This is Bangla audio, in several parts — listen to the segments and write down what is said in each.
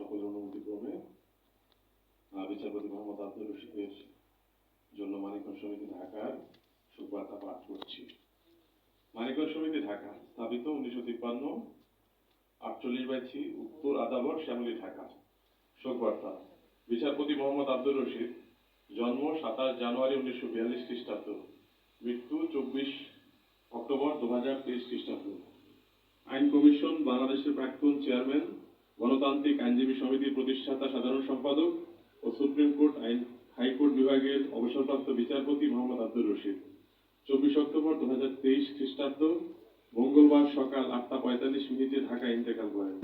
সকলের অনুমতিক্রমে বিচারপতি মোহাম্মদ আব্দুল রশিদের জন্য মানিকগঞ্জ সমিতি ঢাকার সুবার্তা পাঠ করছি। মানিকগঞ্জ সমিতি ঢাকা, স্থাপিত উনিশশো তিপ্পান্ন, আটচল্লিশ বাইছি উত্তর আদাবর শ্যামলী ঢাকা। শোকবার্তা বিচারপতি মোহাম্মদ আব্দুল রশিদ, জন্ম সাতাশ জানুয়ারি উনিশশো বিয়াল্লিশ খ্রিস্টাব্দ, মৃত্যু চব্বিশ অক্টোবর দু হাজার তেইশ খ্রিস্টাব্দ। আইন কমিশন বাংলাদেশের প্রাক্তন চেয়ারম্যান গণতান্ত্রিক আইনজীবী সমিতির প্রতিষ্ঠাতা সাধারণ সম্পাদক ও সুপ্রিম কোর্ট আইন, হাইকোর্ট বিভাগের অবসরপ্রাপ্ত বিচারপতি মোহাম্মদ আব্দুর রশিদ। চব্বিশ অক্টোবর দু হাজার তেইশ খ্রিস্টাব্দ, মঙ্গলবার সকাল আটটা পঁয়তাল্লিশ মিনিটে ঢাকা ইন্তেকাল করেন।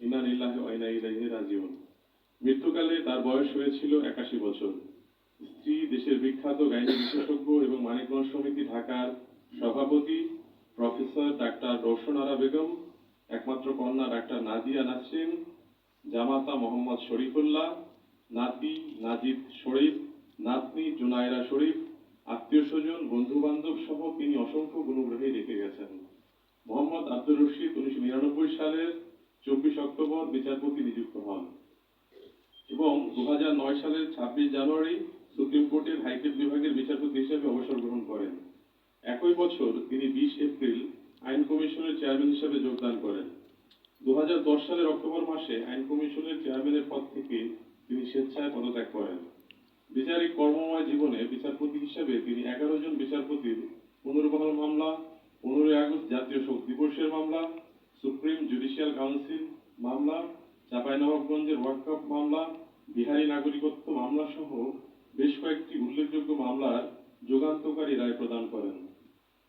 ইনা ইল্লাহ ওয়াইনা ইলাইহি রাজিউন। মৃত্যুকালে তার বয়স হয়েছিল একাশি বছর। স্ত্রী, দেশের বিখ্যাত গাইনি বিশেষজ্ঞ এবং মানিকগঞ্জ সমিতি ঢাকার সভাপতি প্রফেসর ডাক্তার রোশন আরা বেগম একমাত্র কন্যা ডাক্তার নাদিয়া নাসরিন, জামাতা মোহাম্মদ শরীফুল্লাহ, নাতি নাজিদ শরীফ, নাতনি জুনায়রা শরীফ, আত্মীয় স্বজন বন্ধু বান্ধব সহ তিনি অসংখ্য গুণগ্রহী রেখে গেছেন। মোহাম্মদ আব্দুর রশিদ উনিশশো নিরানব্বই সালের চব্বিশ অক্টোবর বিচারপতি নিযুক্ত হন এবং দু নয় সালের ছাব্বিশ জানুয়ারি সুপ্রিম কোর্টের হাইকোর্ট বিভাগের বিচারপতি হিসেবে অবসর গ্রহণ করেন। একই বছর তিনি বিশ এপ্রিল আইন কমিশনের চেয়ারম্যান হিসেবে যোগদান করেন। দু হাজার দশ সালের অক্টোবর মাসে আইন কমিশনের চেয়ারম্যানের পদ থেকে তিনি স্বেচ্ছায় পদত্যাগ করেন। বিচারিক কর্মময় জীবনে বিচারপতি হিসেবে তিনি এগারো জন বিচারপতির পুনর্বহাল মামলা, পনেরোই আগস্ট জাতীয় শোক দিবসের মামলা, সুপ্রিম জুডিশিয়াল কাউন্সিল মামলা, চাঁপাইনবাবগঞ্জের ওয়ার্কআপ মামলা, বিহারি নাগরিকত্ব মামলা সহ বেশ কয়েকটি উল্লেখযোগ্য মামলার যুগান্তকারী রায় প্রদান করেন।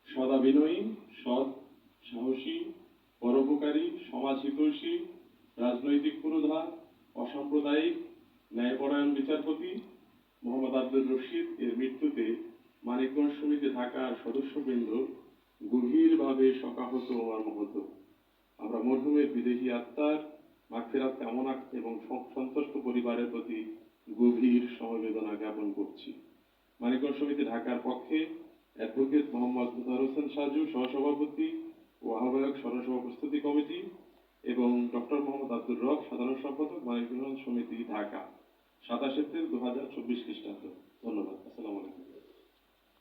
সদা বিনয়ী সৎ, সাহসী, পরোপকারী সমাজ হিতৈষী রাজনৈতিক পুরোধা, অসাম্প্রদায়িক, ন্যায়পরায়ণ বিচারপতি মোহাম্মদ আব্দুল রশিদ এর মৃত্যুতে মানিকগঞ্জ সমিতি ঢাকার সদস্যবৃন্দ গভীরভাবে শোকাহত ও মর্মাহত আমরা মরহুমের বিদেহী আত্মার, মাগফিরাত কামনা এবং সন্তুষ্ট পরিবারের প্রতি গভীর সমবেদনা জ্ঞাপন করছি। মানিকগঞ্জ সমিতি ঢাকার পক্ষে মোহাম্মদ মুতার হোসেন সাজু সহসভাপতি ও আহ্বায়ক সরসভা প্রস্তুতি কমিটি এবং ডক্টর মোহাম্মদ আব্দুর রব সাধারণ সম্পাদক মানিকগঞ্জ সমিতি ঢাকা, সাতাশ এপ্রিল দু হাজার চব্বিশ খ্রিস্টাব্দ। ধন্যবাদ। আসসালামু আলাইকুম।